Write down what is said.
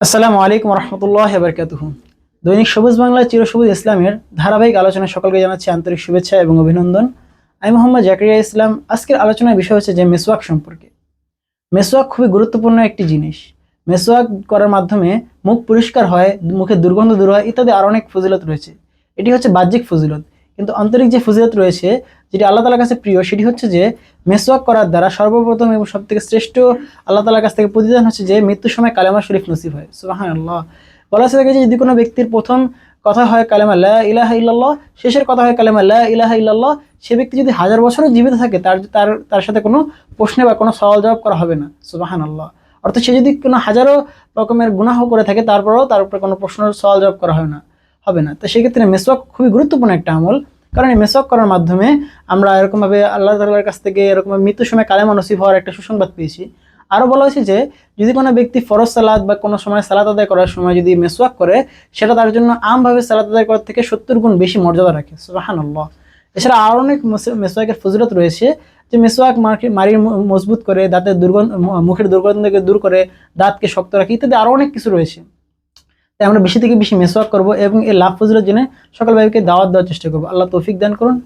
আসসালামু আলাইকুম রহমতুল্লাহ বরকাতুহ দৈনিক সবুজ বাংলা চিরসবুজ ইসলামের ধারাবাহিক আলোচনায় সকলকে জানাচ্ছি আন্তরিক শুভেচ্ছা এবং অভিনন্দন। আমি মোহাম্মদ জাকিরিয়া ইসলাম। আজকের আলোচনার বিষয় হচ্ছে যে মেসওয়াক সম্পর্কে। মেসওয়াক খুবই গুরুত্বপূর্ণ একটি জিনিস। মেসওয়াক করার মাধ্যমে মুখ পরিষ্কার হয়, মুখে দুর্গন্ধ দূর হয় ইত্যাদি আরও অনেক ফজিলত রয়েছে। এটি হচ্ছে বাহ্যিক ফজিলত। কিন্তু আন্তরিক যে ফজিলত রয়েছে যেটি আল্লাহ তালার কাছে প্রিয়, সেটি হচ্ছে যে মেসওয়াক করার দ্বারা সর্বপ্রথম এবং সবথেকে শ্রেষ্ঠ আল্লাহ তালার কাছ থেকে প্রতিদান হচ্ছে যে মৃত্যুর সময় কালেমা শরীফ নসিব হয়। সুবাহান আল্লাহ বলা হচ্ছে থাকে যে যদি কোনো ব্যক্তির প্রথম কথা হয় কালেমা লা ইলাহা ইল্লাল্লাহ, শেষের কথা হয় কালেমা লা ইলাহা ইল্লাল্লাহ, সে ব্যক্তি যদি হাজার বছরও জীবিত থাকে, তার তার তার সাথে কোনো প্রশ্নে বা কোনো সওয়াল জবাব করা হবে না। সুবাহান আল্লাহ অর্থাৎ সে যদি কোনো হাজারো রকমের গুনাহ করে থাকে, তারপরেও তার উপরে কোনো প্রশ্নের সওয়াল জবাব করা হবে না হবে না। তো সেক্ষেত্রে মেসওয়াক খুবই গুরুত্বপূর্ণ একটা আমল। কারণ এই মেসওয়াক করার মাধ্যমে আমরা এরকমভাবে আল্লাহ তালার কাছ থেকে এরকম মৃত্যুর সময় কালেমা নসিব হওয়ার একটা সুসংবাদ পেয়েছি। আরও বলা হয়েছে যে, যদি কোনো ব্যক্তি ফরজ সালাদ বা কোনো সময় সালাদ আদায় করার সময় যদি মেসওয়াক করে, সেটা তার জন্য আমভাবে সালাদ আদায় করার থেকে সত্তর গুণ বেশি মর্যাদা রাখে। সুবাহান এছাড়া আরও অনেক মেস- মেসওয়াকের ফজিলত রয়েছে যে মেসওয়াক মার্কে- মাড়ির ম- মজবুত করে, দাঁতের দুর্গন্ধ মুখের দুর্গন্ধকে দূর করে, দাঁতকে শক্ত রাখে ইত্যাদি আরও অনেক কিছু রয়েছে। তাই আমরা বেশি থেকে বেশি মেসওয়াক করব এবং এই লাভ ফজলের জন্য সকল ভাইকে দাওয়াত দেওয়ার চেষ্টা করব। আল্লাহ তৌফিক দান করুন।